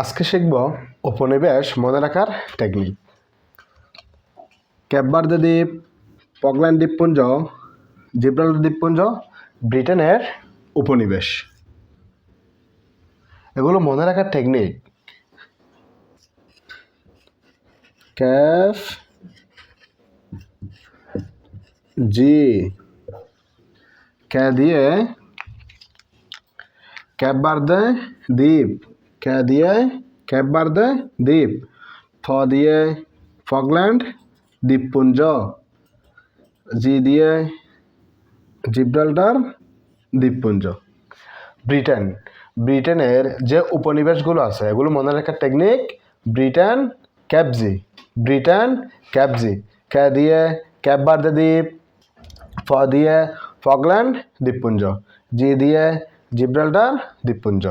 আজকে শিখব উপনিবেশ মনে রাখার টেকনিক ক্যাপবার্দে দ্বীপ পকল্যান্ড দ্বীপপুঞ্জ জিব্রাল্টার দ্বীপপুঞ্জ, ব্রিটেনের উপনিবেশ। এগুলো মনে রাখার টেকনিক ক্যাফ জি। কে দিয়ে ক্যাপবার্দে দ্বীপ। কে দিয়ে? ক্যাপবার্দে দ্বীপ। ফ দিয়ে? ফকল্যান্ড দ্বীপপুঞ্জ। জি দিয়ে? জিব্রাল্টার? দ্বীপপুঞ্জ। ব্রিটেন। ব্রিটেনের যে উপনিবেশগুলো আছে, এগুলো মনে রাখার টেকনিক ব্রিটেন ক্যাপজি ব্রিটেন ক্যাপজি কে দিয়ে? ক্যাপবার্দে দ্বীপ। ফ দিয়ে? ফকল্যান্ড দ্বীপপুঞ্জ। জি দিয়ে? জিব্রাল্টার? দ্বীপপুঞ্জ।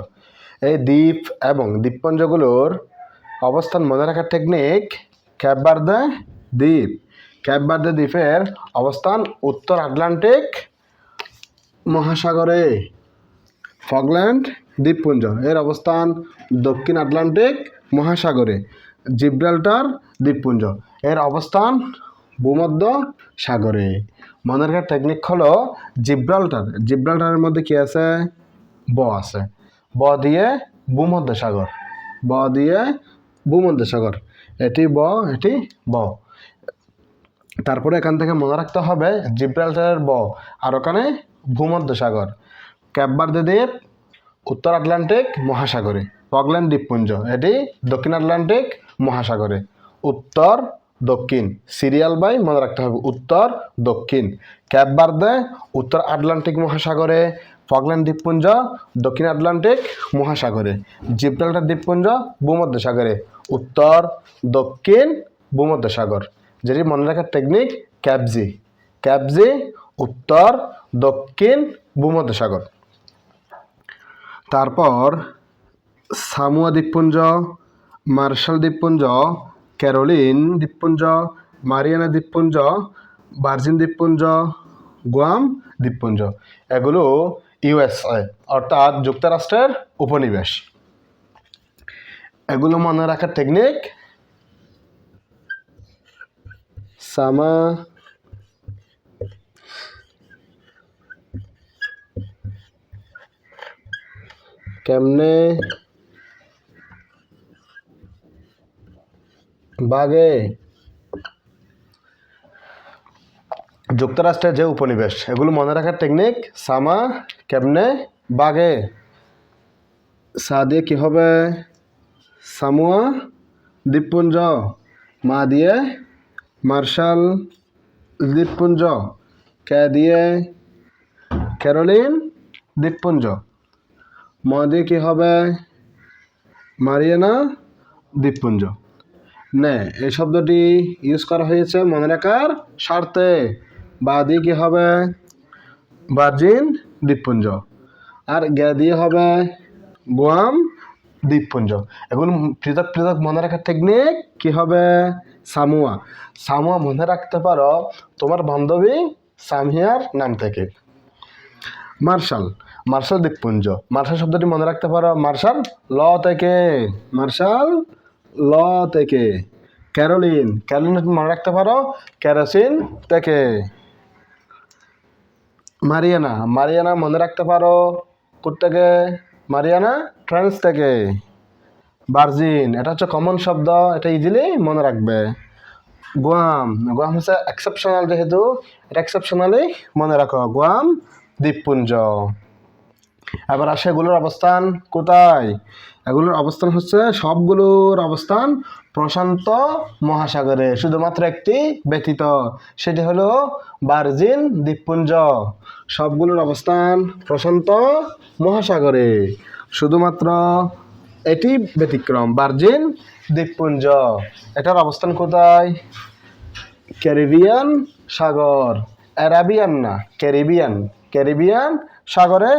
এই দ্বীপ এবং দ্বীপপুঞ্জগুলোর অবস্থান মনে রাখার টেকনিক ক্যাপবার্দে দ্বীপ। ক্যাপবার্দে দ্বীপের অবস্থান উত্তর আটলান্টিক মহাসাগরে। ফকল্যান্ড দ্বীপপুঞ্জ, এর অবস্থান দক্ষিণ আটলান্টিক মহাসাগরে। জিব্রাল্টার দ্বীপপুঞ্জ, এর অবস্থান ভূমধ্য সাগরে। মনে রাখার টেকনিক হলো জিব্রাল্টার। জিব্রাল্টারের মধ্যে কি আছে? ব আছে। ব দিয়ে ভূমধ্য সাগর ব দিয়ে ভূমধ্য সাগর এটি ব এটি ব। তারপরে এখান থেকে মনে রাখতে হবে জিব্রাল্টারের ব। আর ওখানে ভূমধ্য সাগর ক্যাপবার্দে দ্বীপ, উত্তর আটলান্টিক মহাসাগরে। ফকল্যান্ড দ্বীপপুঞ্জ, এটি দক্ষিণ আটলান্টিক মহাসাগরে। উত্তর, দক্ষিণ। সিরিয়াল বাই মনে রাখতে হবে উত্তর, দক্ষিণ। ক্যাপবার্দে উত্তর আটলান্টিক মহাসাগরে। ফকল্যান্ড দ্বীপপুঞ্জ, দক্ষিণ আটলান্টিক মহাসাগরে। জিব্রাল্টার দ্বীপপুঞ্জ ভূমধ্য সাগরে উত্তর, দক্ষিণ ভূমধ্য সাগর যেটি মনে রাখার টেকনিক ক্যাপজি। ক্যাপজি, উত্তর, দক্ষিণ ভূমধ্য সাগর তারপর সামুয়া দ্বীপপুঞ্জ, মার্শাল দ্বীপপুঞ্জ, ক্যারোলিন দ্বীপপুঞ্জ, মারিয়ানা দ্বীপপুঞ্জ, ভার্জিন দ্বীপপুঞ্জ, গুয়াম দ্বীপপুঞ্জ। এগুলো ইউএসএ অর্থাৎ যুক্তরাষ্ট্রের উপনিবেশ। এগুলো মনে রাখার টেকনিক সামা কেমনে বাগে যুক্তরাষ্ট্রের যে উপনিবেশ, এগুলো মনে রাখার টেকনিক সামা, কেমনে? বাগে। সা দিয়ে কী হবে? সামুয়া, দ্বীপপুঞ্জ। মা দিয়ে, মার্শাল, দ্বীপপুঞ্জ। কে দিয়ে? ক্যারোলিন, দ্বীপপুঞ্জ। ম দিয়ে কী হবে? মারিয়ানা, দ্বীপপুঞ্জ। নে, এই শব্দটি ইউজ করা হয়েছে মনে রাখার স্বার্থে। বা দিয়ে কী হবে? ভার্জিন দ্বীপপুঞ্জ। আর গে দিয়ে হবে গোয়াম দ্বীপপুঞ্জ। এখন পৃথক পৃথক মনে রাখার টেকনিক কি হবে? সামুয়া। সামুয়া মনে রাখতে পারো তোমার বান্ধবী সামিয়ার নাম থেকে। মার্শাল। মার্শাল দ্বীপপুঞ্জ। মার্শাল শব্দটি মনে রাখতে পারো মার্শাল ল থেকে। মার্শাল ল থেকে। ক্যারোলিন। ক্যারোলিন মনে রাখতে পারো ক্যারোসিন থেকে। মারিয়ানা মারিয়ানা মনে রাখতে পারো থেকে মারিয়ানা ফ্রান্স থেকে। বার্জিন, এটা হচ্ছে কমন শব্দ, এটা ইজিলি মনে রাখবে। গোয়াম গোয়াম হচ্ছে এক্সেপশনাল যেহেতু, এটা এক্সেপশনালি মনে রাখো। গোয়াম দ্বীপপুঞ্জ। এবার আসে এগুলোর অবস্থান কোথায়? এগুলোর অবস্থান হচ্ছে সবগুলোর অবস্থান প্রশান্ত মহাসাগরে, শুধুমাত্র একটি ব্যতীত। সেটি হলো বার্জিন দ্বীপপুঞ্জ। সবগুলোর অবস্থান প্রশান্ত মহাসাগরে, শুধুমাত্র এটি ব্যতিক্রম, বার্জিন দ্বীপপুঞ্জ। এটার অবস্থান কোথায়? ক্যারিবিয়ান সাগর। অ্যারাবিয়ান না, ক্যারিবিয়ান। ক্যারিবিয়ান সাগরে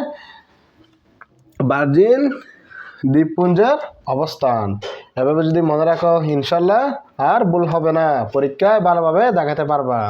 ভার্জিন দ্বীপপুঞ্জের অবস্থান। এভাবে যদি মনে রাখো ইনশাল্লাহ আর ভুল হবে না। পরীক্ষায় ভালোভাবে দেখাতে পারবা।